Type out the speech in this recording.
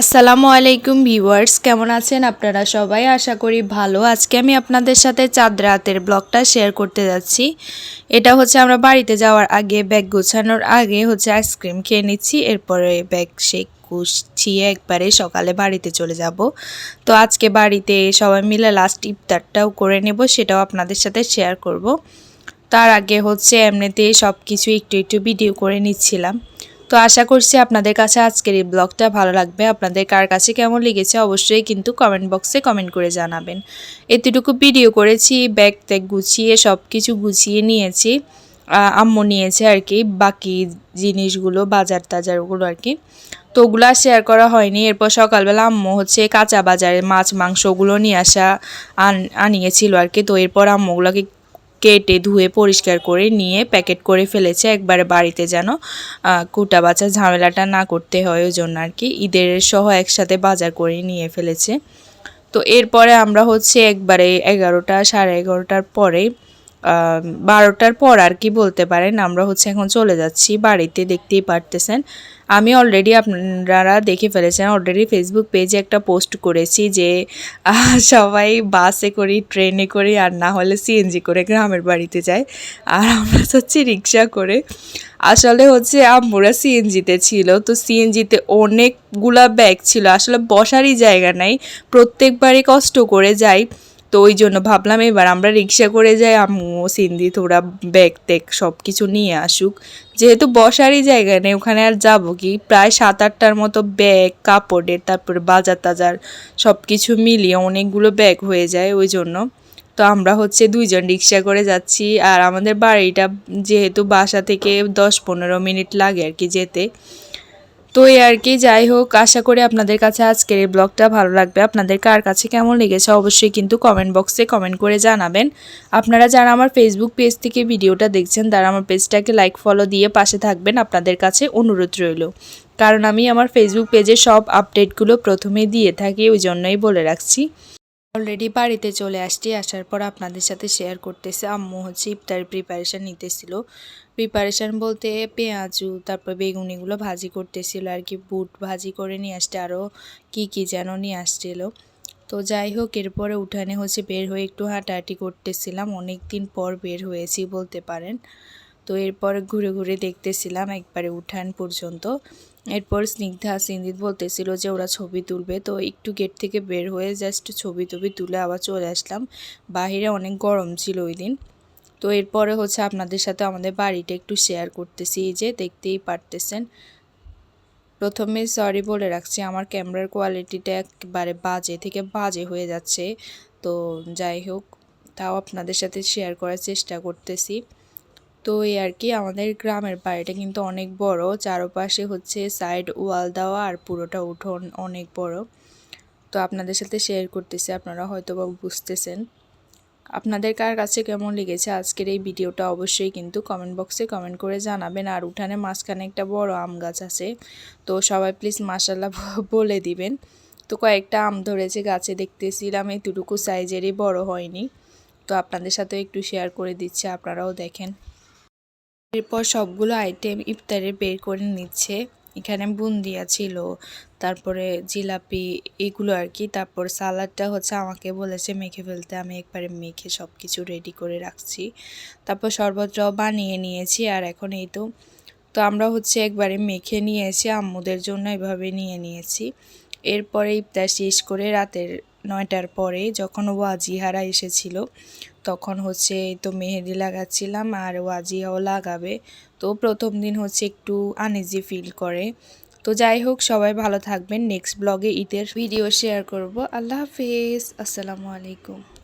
আসসালামু আলাইকুম ভিউয়ার্স, কেমন আছেন আপনারা সবাই? আশা করি ভালো। আজকে আমি আপনাদের সাথে চাঁদ রাতের ব্লগটা শেয়ার করতে যাচ্ছি। এটা হচ্ছে আমরা বাড়িতে যাওয়ার আগে ব্যাগ গোছানোর আগে হচ্ছে আইসক্রিম খেয়ে নিচ্ছি, এরপরে ব্যাগ শেক গুছিয়ে একবারে সকালে বাড়িতে চলে যাব। তো আজকে বাড়িতে সবাই মিলে লাস্ট ইফতারটাও করে নেব, সেটাও আপনাদের সাথে শেয়ার করব। তার আগে হচ্ছে এমনিতেই সব কিছু একটু একটু ভিডিও করে নিচ্ছিলাম। তো আশা করছি আপনাদের কাছে আজকের এই ব্লগটা ভালো লাগবে। আপনাদের কার কাছে কেমন লেগেছে অবশ্যই কিন্তু কমেন্ট বক্সে কমেন্ট করে জানাবেন। এতটুকু ভিডিও করেছি ব্যাগ ট্যাগ গুছিয়ে সব কিছু গুছিয়ে নিয়েছি। আম্মু নিয়েছে আর কি, বাকি জিনিসগুলো, বাজার টাজারগুলো আর কি। তো ওগুলো শেয়ার করা হয়নি। এরপর সকালবেলা আম্মু হচ্ছে কাঁচা বাজারে মাছ, মাংসগুলো নিয়ে আসা আন, আনিয়েছিল আর কি। তো এরপর আম্মুগুলোকে কেটে ধুয়ে পরিষ্কার করে নিয়ে প্যাকেট করে ফেলেছে একবারে বাড়িতে যেন কুটা বাছা ঝামেলাটা না করতে হয় ওই জন্য আর কি। ঈদের সহ একসাথে বাজার করে নিয়ে ফেলেছে। তো এরপরে আমরা হচ্ছে একবারে এগারোটা সাড়ে এগারোটার পরে বারোটার পর আর কি বলতে পারেন, আমরা হচ্ছে এখন চলে যাচ্ছি বাড়িতে, দেখতেই পারতেছেন। আমি অলরেডি আপনারা দেখে ফেলেছেন অলরেডি ফেসবুক পেজে একটা পোস্ট করেছি যে সবাই বাসে করি ট্রেনে করি, আর না হলে সিএনজি করে গ্রামের বাড়িতে যায়। আর আমরা হচ্ছে রিক্সা করে। আসলে হচ্ছে আম্মুরা সিএনজিতে ছিল, তো সিএনজিতে অনেকগুলা ব্যাগ ছিল। আসলে বসারই জায়গা নাই। প্রত্যেকবারই কষ্ট করে যাই। তো ওই জন্য ভাবলাম এবার আমরা রিক্সা করে যাই, আম্মু সিন্ধি তোরা ব্যাগ ট্যাগ সব কিছু নিয়ে আসুক। যেহেতু বসারই জায়গা নেই, ওখানে আর যাব কি? প্রায় সাত আটটার মতো ব্যাগ, কাপড়ের, তারপরে বাজার টাজার সব কিছু মিলিয়ে অনেকগুলো ব্যাগ হয়ে যায় ওই জন্য। তো আমরা হচ্ছে দুইজন রিক্সা করে যাচ্ছি আর আমাদের বাড়িটা যেহেতু বাসা থেকে দশ পনেরো মিনিট লাগে আর কি যেতে। তো এই আর কি, যাই হোক, আশা করি আপনাদের কাছে আজকের এই ব্লগটা ভালো লাগবে। আপনাদের কার কাছে কেমন লেগেছে অবশ্যই কিন্তু কমেন্ট বক্সে কমেন্ট করে জানাবেন। আপনারা যারা আমার ফেসবুক পেজ থেকে ভিডিওটা দেখছেন, তারা আমার পেজটাকে লাইক ফলো দিয়ে পাশে থাকবেন। আপনাদের কাছে অনুরোধ রইল। কারণ আমি আমার ফেসবুক পেজে সব আপডেটগুলো প্রথমে দিয়ে থাকি, ওই জন্যই বলে রাখছি। অলরেডি বাড়িতে চলে আসছি, আসার পর আপনাদের সাথে শেয়ার করতেছে। আম্মু হচ্ছে ইফতার প্রিপারেশান নিতেছিল। প্রিপারেশান বলতে পেঁয়াজু, তারপর বেগুনিগুলো ভাজি করতেছিল আর কি। বুট ভাজি করে নিয়ে আসতে আরও কি কি যেন নিয়ে আসছিল। তো যাই হোক, এরপরে উঠানে হচ্ছে বের হয়ে একটু হাঁটাহাঁটি করতেছিলাম। অনেক দিন পর বের হয়েছি বলতে পারেন। তো এরপর ঘুরে ঘুরে দেখতেছিলাম একবারে উঠান পর্যন্ত। এরপর স্নিগ্ধা সিন্দিত বলতেছিল যে ওরা ছবি তুলবে। তো একটু গেট থেকে বের হয়ে জাস্ট ছবি টবি তুলে আবার চলে আসলাম। বাহিরে অনেক গরম ছিল ওই দিন। তো এরপরে হচ্ছে আপনাদের সাথে আমাদের বাড়িটা একটু শেয়ার করতেছি। এই যে দেখতেই পারতেছেন। প্রথমে সরি বলে রাখছি, আমার ক্যামেরার কোয়ালিটিটা একবারে বাজে থেকে বাজে হয়ে যাচ্ছে। তো যাই হোক, তাও আপনাদের সাথে শেয়ার করার চেষ্টা করতেছি। তো এই আর কি আমাদের গ্রামের বাড়িটা কিন্তু অনেক বড়। চারপাশে হচ্ছে সাইড ওয়াল দেওয়া আর পুরোটা উঠোন অনেক বড়। তো আপনাদের সাথে শেয়ার করতেছি, আপনারা হয়তো বা বুঝতেছেন। আপনাদের কার কাছে কেমন লেগেছে আজকের এই ভিডিওটা অবশ্যই কিন্তু কমেন্ট বক্সে কমেন্ট করে জানাবেন। আর উঠানে মাঝখানে একটা বড় আম গাছ আছে, তো সবাই প্লিজ মাসাল্লাহ বলে দিবেন। তো কয়েকটা আম ধরেছে, গাছে দেখতেছিলাম, এতটুকু সাইজেরই বড় হয়নি। তো আপনাদের সাথে একটু শেয়ার করে দিচ্ছে, আপনারাও দেখেন। এরপর সবগুলো আইটেম ইফতারে বের করে নিচ্ছে। এখানে বুন্দিয়া ছিল তারপরে জিলাপি এগুলো আর কি, তারপর সালাডটা হচ্ছে আমাকে বলেছে মেখে ফেলতে, আমি একবারে মেখে সব কিছু রেডি করে রাখছি। তারপর শরবতটাও বানিয়ে নিয়েছি আর এখন এই তো। তো আমরা হচ্ছে একবারে মেখে নিয়েছি আম্মুদের জন্য এভাবে নিয়ে নিয়েছি। এরপরে ইফতার শেষ করে রাতের নয়টার পরে যখন ওয়াজিহারা এসেছিল, তখন হচ্ছে এই তো মেহেদি লাগাচ্ছিলাম আর ওয়াজিহাও লাগাবে। তো প্রথম দিন হচ্ছে একটু আনইজি ফিল করে। তো যাই হোক, সবাই ভালো থাকবেন। নেক্সট ব্লগে ঈদের ভিডিও শেয়ার করব। আল্লাহ হাফিজ। আসসালামু আলাইকুম।